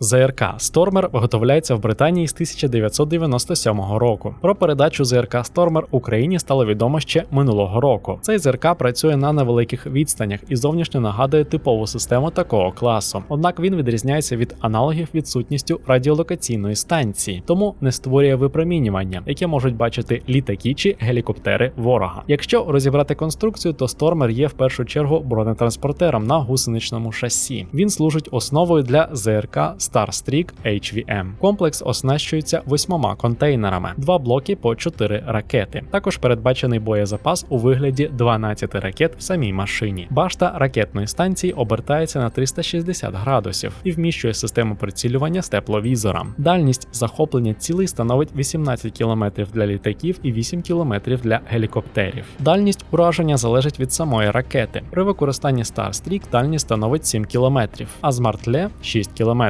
ЗРК Стормер виготовляється в Британії з 1997 року. Про передачу ЗРК Стормер Україні стало відомо ще минулого року. Цей ЗРК працює на невеликих відстанях і зовнішньо нагадує типову систему такого класу. Однак він відрізняється від аналогів відсутністю радіолокаційної станції, тому не створює випромінювання, яке можуть бачити літаки чи гелікоптери ворога. Якщо розібрати конструкцію, то Стормер є в першу чергу бронетранспортером на гусеничному шасі. Він служить основою для ЗРК Starstreak HVM. Комплекс оснащується восьмома контейнерами, два блоки по 4 ракети. Також передбачений боєзапас у вигляді 12 ракет в самій машині. Башта ракетної станції обертається на 360 градусів і вміщує систему прицілювання з тепловізором. Дальність захоплення цілей становить 18 км для літаків і 8 км для гелікоптерів. Дальність ураження залежить від самої ракети. При використанні Starstreak дальність становить 7 км, а з Мартле 6 км.